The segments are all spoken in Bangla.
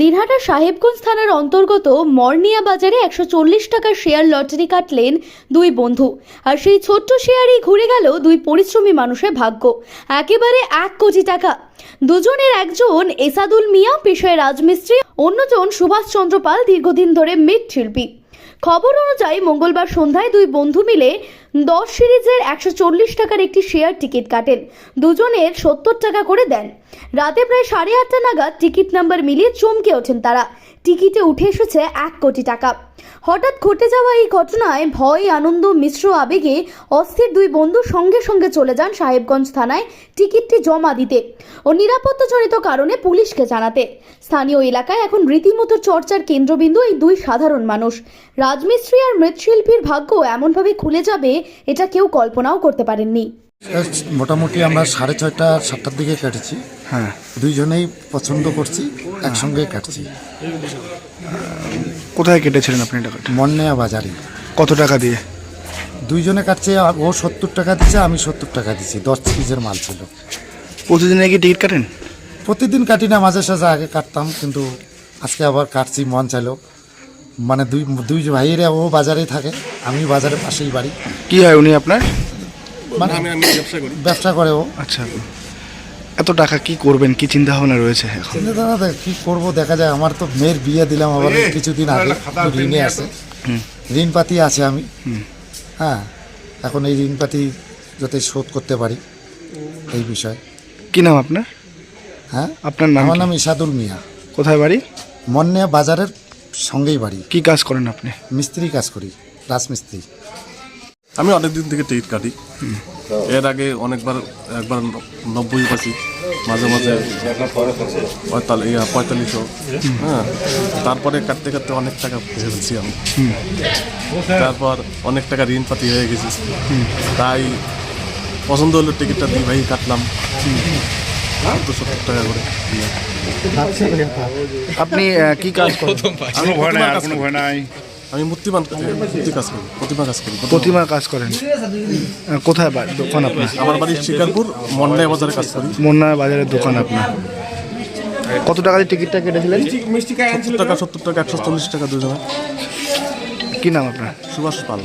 দিনহাটা সাহেবগঞ্জ থানার অন্তর্গত মর্নিয়া বাজারে একশো চল্লিশ টাকার শেয়ার লটারি কাটলেন দুই বন্ধু। আর সেই ছোট্ট শেয়ারই ঘুরে গেল দুই পরিশ্রমী মানুষের ভাগ্য। একেবারে এক কোটি টাকা। দুজনের একজন এসাদুল মিয়া, পেশায় রাজমিস্ত্রি, অন্যজন সুভাষচন্দ্র পাল, দীর্ঘদিন ধরে মৃৎশিল্পী। খবর অনুযায়ী মঙ্গলবার সন্ধ্যায় দুই বন্ধু মিলে দশ সিরিজের একশো চল্লিশ টাকার একটি শেয়ার টিকিট কাটেন। দুজনের সত্তর টাকা করে দেন। রাতে প্রায় সাড়ে আটটা নাগাদ টিকিট নাম্বার মিলিয়ে চমকে ওঠেন তারা। টিকিটে উঠে এসেছে এক কোটি টাকা। হঠাৎ ঘটে যাওয়া এই ঘটনায় ভয়, আনন্দ, মিশ্র আবেগে অস্থির দুই বন্ধু সঙ্গে সঙ্গে চলে যান সাহেবগঞ্জ থানায় টিকিটটি জমা দিতে ও নিরাপত্তাজনিত কারণে পুলিশকে জানাতে। স্থানীয় এলাকায় এখন রীতিমতো চর্চার কেন্দ্রবিন্দু এই দুই সাধারণ মানুষ। রাজমিস্ত্রি আর মৃৎশিল্পীর ভাগ্য এমনভাবে খুলে যাবে এটা কেউ কল্পনাও করতে পারেননি। মোটামুটি আমরা সাড়ে ছয়টা সাতটার দিকে কেটেছি। হ্যাঁ। দুইজনেই পছন্দ করছি একসঙ্গে কাটছি। কোথায় কেটেছিলেন আপনি টাকাটা মন্নেয়া বাজারে। কত টাকা দিয়ে? দুইজনে কাটছে ও সত্তর টাকা দিচ্ছে আমি সত্তর টাকা দিচ্ছি দশ পিসের মাল ছিল। প্রতিদিন কি টিকিট কাটেন? প্রতিদিন কাটি না মাঝে সাঝে আগে কাটতাম কিন্তু আজকে আবার কাটছি মন চাইলো। মানে দুই দুই ভাইয়েরা ও বাজারেই থাকে আমি বাজারের পাশেই বাড়ি। কি হয় উনি আপনার? মানে ব্যবসা ব্যবসা করে ও। আচ্ছা। এত টাকা কি করবেন? কি চিন্তা ভাবনা রয়েছে এখন? চিন্তা দেখ কি করব? দেখা যায় আমার তো মেয়ের বিয়ে দিলাম আবার কিছুদিন আগে ঋণে আছে। ঋণ পাতি আছে আমি। হ্যাঁ এখন এই ঋণ পাতি যাতে শোধ করতে পারি এই বিষয়। কি নাম আপনার? হ্যাঁ? আপনার নাম আমার নাম ইসাদুল মিয়া। কোথায় বাড়ি? মন্নিয়া বাজারের সঙ্গেই বাড়ি। কি কাজ করেন আপনি? মিস্ত্রি কাজ করি রাজমিস্ত্রি। আমি অনেক দিন থেকে টিকিট কাটি। এর আগে অনেকবার একবার নব্বই পাচ্ছি। মাঝে মাঝে পঁয়তাল্লিশ পঁয়তাল্লিশও হ্যাঁ তারপরে কাটতে কাটতে অনেক টাকা ফেলছি আমি। তারপর অনেক টাকা ঋণ পাতি হয়ে গেছি। তাই পছন্দ হলো টিকিটটা দুই ভাই কাটলাম। টাকা করে আপনি কি কাজ করেন? আমি ভয় নাই আর প্রতিমা কাজ কোনো করি। ভয় নাই। আমি মূর্তিমান মূর্তি কাজ করি প্রতিমা কাজ করি প্রতিমার কাজ করেন। কোথায় বাড়ি দোকান আপনার? আমার বাড়ি শিকারপুর মন্ডাই বাজারে কাজ করি। মন্না বাজারের দোকান আপনার। কত টাকা দিয়ে টিকিটটা কেটেছিলেন? সত্তর টাকা সত্তর টাকা একশো চল্লিশ টাকা দুজনে কি নাম আপনার? সুভাষ পাল।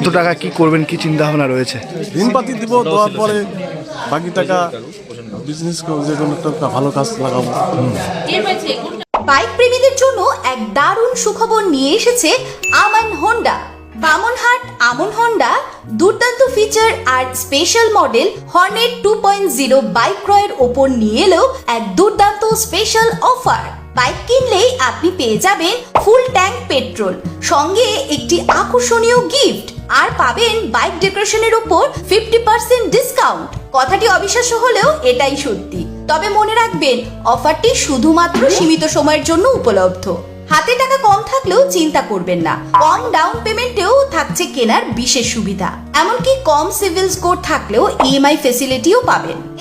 এত টাকা কি করবেন? কি চিন্তা ভাবনা রয়েছে? ঋণ পাতি দিব দেওয়ার পরে বাকি টাকা বিজনেস যে কোনো একটা ভালো কাজ লাগাবো। বাইক প্রেমীদের জন্য এক দারুণ সুখবর নিয়ে এসেছে আমান হোন্ডা বামনহাট আমন হোন্ডা দুর্দান্ত ফিচার আর special model Hornet two point zero bike ক্রয়ের ওপর নিয়ে এলো এক দুর্দান্ত স্পেশাল অফার বাইক কিনলেই আপনি পেয়ে যাবেন ফুল ট্যাঙ্ক পেট্রোল সঙ্গে একটি আকর্ষণীয় গিফট আর পাবেন বাইক ডেকোরেশনের উপর ফিফটি পার্সেন্ট ডিসকাউন্ট কথাটি অবিশ্বাস্য হলেও এটাই সত্যি। তবে মনে রাখবেন, অফারটি শুধুমাত্র সীমিত সময়ের জন্য উপলব্ধ। হাতে টাকা কম থাকলেও চিন্তা করবেন না। কম ডাউন পেমেন্টেও থাকছে কেনার বিশেষ সুবিধা। এমনকি কম সিভিল স্কোর থাকলেও ইএমআই ফেসিলিটিও পাবেন।